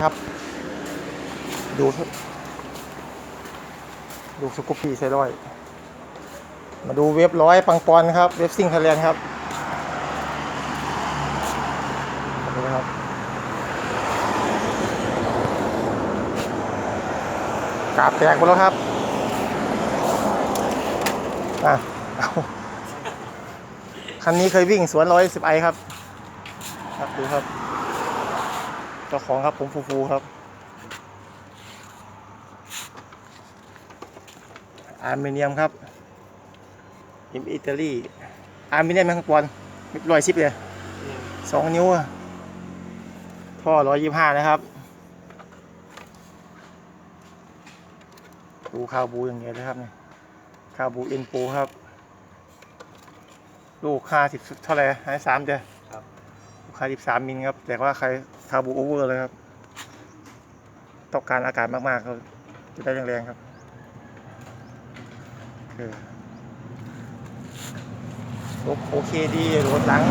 ครับ ดู ดูสกุปปี้ใส่ร้อย มาดูเว็บร้อยปังปอนครับ เว็บซิงไทยแลนด์ครับดูนะครับกราบแตกหมดแล้วครับ อะเอาคันนี้เคยวิ่งสวนร้อยสิบไอครับ ครับดูครับ เจ้าของครับผมฟูฟูครับอลูมิเนียมครับอิมอิตาลีอลูมิเนียมแมงกวนร้อยสิบเลยสองนิ้วอะท่อร้อยยี่ห้านะครับปูคาวบูอย่างเงี้ยเลยครับเนี่ยคาวบูเอ็นปูครับ ลูกค่าสิบเท่าไหร่ห้สามเดียครับลูก ค่าสิบสามมิลครับ แต่ว่าใครคาวบูโอเวอร์เลยครับ ต้องการอากาศมากๆเขาจะได้แรงๆครับคือรถโอเคดีรถหลัง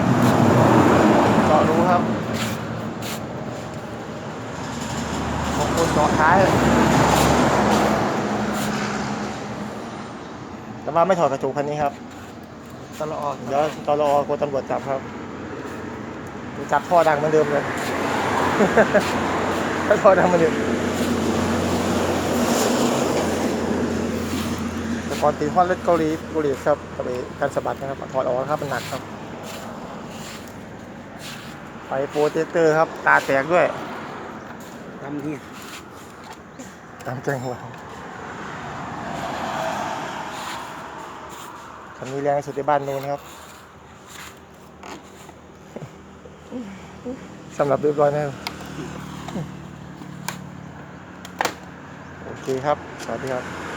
เจาะรูครับบางคนเจาะท้าย แต่ว่าไม่ถอดกระจกคันนี้ครับตลอดเดี๋ยวตรอกลัวตำรวจจับครับ จับท่อดังเหมือนเดิมเลยถ้าท่อดังเหมือนเดิมแต่ก่อนตีห้อนเล็ดเกาหลีเกาหลีครับกับไปการสะบัดนะครับถอดออกครับมันหนักครับ ไปโปรเจคเตอร์ครับ ตาแตกด้วยทำที่ตามแจ้งหัวคันนี้แรงที่สุดในบ้านนู้นครับ สำหรับเรียบร้อยนะครับโอเคครับ สวัสดีครับ